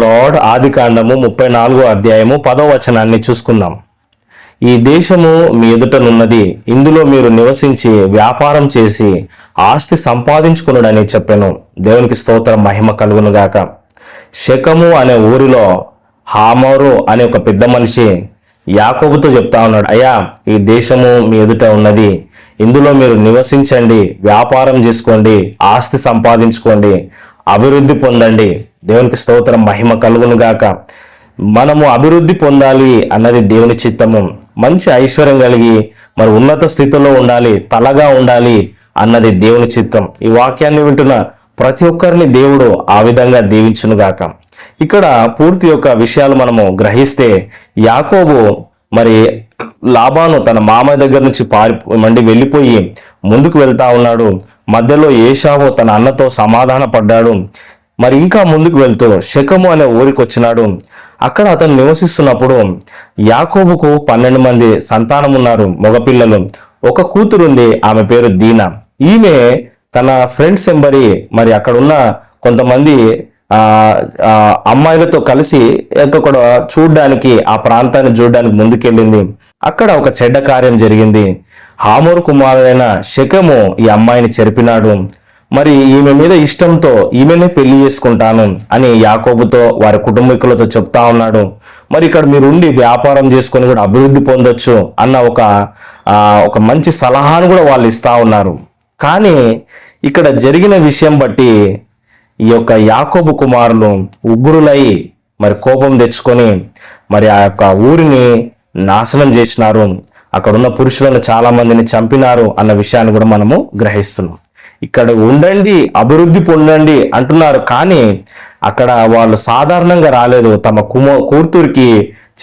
Lord ఆది కాండము ముప్పై నాలుగో అధ్యాయము పదో వచనాన్ని చూసుకుందాం. ఈ దేశము మీ ఎదుటనున్నది ఇందులో మీరు నివసించి వ్యాపారం చేసి ఆస్తి సంపాదించుకున్నాడని చెప్పాను. దేవునికి స్తోత్రం మహిమ కలుగును గాక. శకము అనే ఊరిలో హామోరు అనే ఒక పెద్ద మనిషి యాకోబుతో చెప్తా ఉన్నాడు అయ్యా ఈ దేశము మీ ఎదుట ఉన్నది. ఇందులో మీరు నివసించండి వ్యాపారం చేసుకోండి ఆస్తి సంపాదించుకోండి అభివృద్ధి పొందండి. దేవునికి స్తోత్రం మహిమ కలుగును గాక. మనము అభివృద్ధి పొందాలి అన్నది దేవుని చిత్తము. మంచి ఐశ్వర్యం కలిగి మరి ఉన్నత స్థితిలో ఉండాలి తలగా ఉండాలి అన్నది దేవుని చిత్తం. ఈ వాక్యాన్ని వింటున్న ప్రతి ఒక్కరిని దేవుడు ఆ విధంగా దీవించును గాక. ఇక్కడ పూర్తి యొక్క విషయాలు మనము గ్రహిస్తే యాకోబు మరి లాభాను తన మామ దగ్గర నుంచి పారి మండి వెళ్ళిపోయి ముందుకు వెళ్తా ఉన్నాడు. మధ్యలో ఏషావు తన అన్నతో సమాధాన పడ్డాడు మరి ఇంకా ముందుకు వెళ్తూ శకము అనే ఊరికి వచ్చినాడు. అక్కడ అతను నివసిస్తున్నప్పుడు యాకోబుకు పన్నెండు మంది సంతానం ఉన్నారు మగపిల్లలు. ఒక కూతురుంది ఆమె పేరు దీనా. ఈమె తన ఫ్రెండ్స్ ఎంబరి మరి అక్కడ ఉన్న కొంతమంది ఆ అమ్మాయిలతో కలిసి ఎక్కడ చూడడానికి ఆ ప్రాంతాన్ని చూడడానికి ముందుకెళ్ళింది. అక్కడ ఒక చెడ్డ కార్యం జరిగింది. హామూర్ కుమారుడైన శకము ఈ అమ్మాయిని చెరిపినాడు. మరి ఈమె మీద ఇష్టంతో ఈమెనే పెళ్ళి చేసుకుంటాను అని యాకోబుతో వారి కుటుంబీకులతో చెప్తా ఉన్నాడు. మరి ఇక్కడ మీరు ఉండి వ్యాపారం చేసుకొని కూడా అభివృద్ధి పొందొచ్చు అన్న ఒక ఒక మంచి సలహాను కూడా వాళ్ళు ఇస్తా ఉన్నారు. కానీ ఇక్కడ జరిగిన విషయం బట్టి ఈ యొక్క యాకోబు కుమారులు ఉగ్రులై మరి కోపం తెచ్చుకొని మరి ఆ యొక్క ఊరిని నాశనం చేసినారు. అక్కడున్న పురుషులను చాలామందిని చంపినారు అన్న విషయాన్ని కూడా మనము గ్రహిస్తున్నాం. ఇక్కడ ఉండండి అభివృద్ధి పొందండి అంటున్నారు. కానీ అక్కడ వాళ్ళు సాధారణంగా రాలేదు. తమ కుమ కూతురికి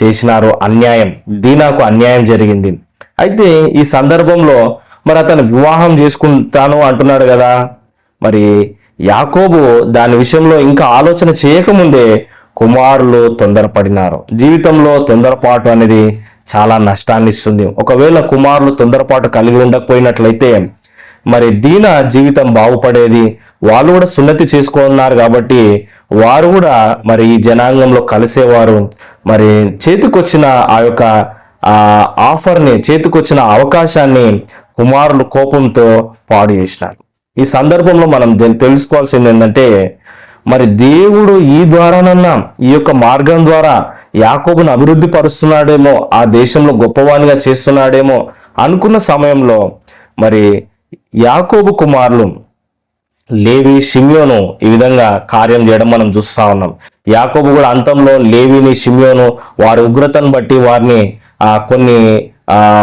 చేసినారు అన్యాయం. దీనాకు అన్యాయం జరిగింది. అయితే ఈ సందర్భంలో మరి అతను వివాహం చేసుకుంటాను అంటున్నాడు కదా. మరి యాకోబు దాని విషయంలో ఇంకా ఆలోచన చేయకముందే కుమారులు తొందరపడినారు. జీవితంలో తొందరపాటు అనేది చాలా నష్టాన్ని ఇస్తుంది ఒకవేళ కుమారులు తొందరపాటు కలిగి ఉండకపోయినట్లయితే మరి దీన జీవితం బాగుపడేది వాళ్ళు కూడా సున్నతి చేసుకున్నారు కాబట్టి వారు కూడా మరి ఈ జనాంగంలో కలిసేవారు. మరి చేతికొచ్చిన ఆ యొక్క ఆఫర్ని చేతికొచ్చిన అవకాశాన్ని కుమారులు కోపంతో పాడు చేసినారు. ఈ సందర్భంలో మనం తెలుసుకోవాల్సింది ఏంటంటే మరి దేవుడు ఈ ద్వారానన్నా ఈ యొక్క మార్గం ద్వారా యాకోబును అభివృద్ధి పరుస్తున్నాడేమో ఆ దేశంలో గొప్పవానిగా చేస్తున్నాడేమో అనుకున్న సమయంలో మరి యాకోబు కుమారులు లేవి షిమ్యోను ఈ విధంగా కార్యం చేయడం మనం చూస్తా ఉన్నాం. యాకోబు కూడా అంతంలో లేవిని షిమ్యోను వారి ఉగ్రతను బట్టి వారిని కొన్ని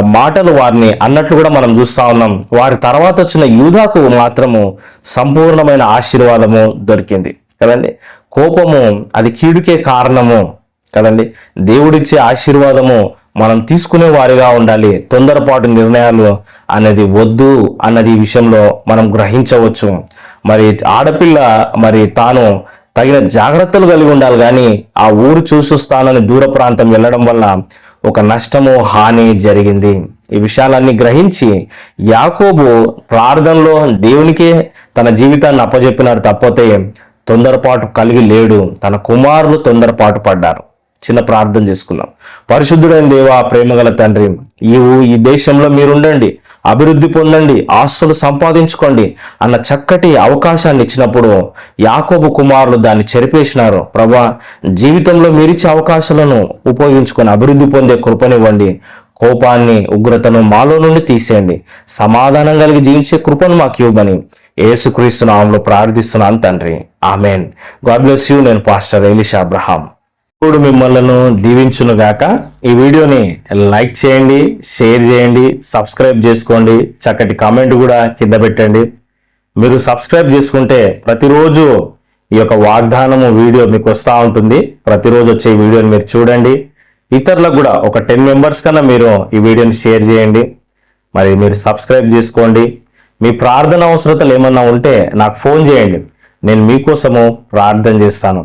మాటలు వారిని అన్నట్లు కూడా మనం చూస్తా ఉన్నాం. వారి తర్వాత వచ్చిన యూదాకు మాత్రము సంపూర్ణమైన ఆశీర్వాదము దొరికింది. కదండి? కోపము అది కీడుకే కారణము. కదండి? దేవుడిచ్చే ఆశీర్వాదము మనం తీసుకునే వారిగా ఉండాలి. తొందరపాటు నిర్ణయాలు అనేది వద్దు అన్నది ఈ విషయంలో మనం గ్రహించవచ్చు. మరి ఆడపిల్ల మరి తాను తగిన జాగ్రత్తలు కలిగి ఉండాలి కానీ ఆ ఊరు చూసొస్తానని దూర ప్రాంతం వెళ్ళడం వల్ల ఒక నష్టము హాని జరిగింది. ఈ విషయాలన్నీ గ్రహించి యాకోబు ప్రార్థనలో దేవునికే తన జీవితాన్ని అప్పజెప్పినాడు తప్పతే తొందరపాటు కలిగి లేడు. తన కుమారులు తొందరపాటు పడ్డారు. చిన్న ప్రార్థన చేసుకుందాం పరిశుద్ధుడైన దేవా ప్రేమగల తండ్రి ఈ ఈ దేశంలో మీరుండండి అభివృద్ధి పొందండి ఆస్తులు సంపాదించుకోండి అన్న చక్కటి అవకాశాన్ని ఇచ్చినప్పుడు యాకోబు కుమారులు దాన్ని చెరిపేసినారు. ప్రభా జీవితంలో మీరిచ్చే అవకాశాలను ఉపయోగించుకొని అభివృద్ధి పొందే కృపనివ్వండి. కోపాన్ని ఉగ్రతను మాలో నుండి తీసేయండి. సమాధానం కలిగి జీవించే కృపను మాకు ఇవ్వమని ఏసుక్రీస్తు నామంలో ప్రార్థిస్తున్నాను తండ్రి. ఆమెన్. God bless you. నేను పాస్టర్ ఎలిషా అబ్రహాం. ఇప్పుడు మిమ్మల్ని దీవించును గాక ఈ వీడియోని లైక్ చేయండి షేర్ చేయండి సబ్స్క్రైబ్ చేసుకోండి. చక్కటి కామెంట్ కూడా కింద పెట్టండి. మీరు సబ్స్క్రైబ్ చేసుకుంటే ప్రతిరోజు ఈ యొక్క వాగ్దానము వీడియో మీకు వస్తూ ఉంటుంది. ప్రతిరోజు వచ్చే వీడియోని మీరు చూడండి. ఇతరులకు కూడా ఒక టెన్ మెంబర్స్ కన్నా మీరు ఈ వీడియోని షేర్ చేయండి. మరి మీరు సబ్స్క్రైబ్ చేసుకోండి. మీ ప్రార్థన అవసరతలు ఏమన్నా ఉంటే నాకు ఫోన్ చేయండి. నేను మీకోసము ప్రార్థన చేస్తాను.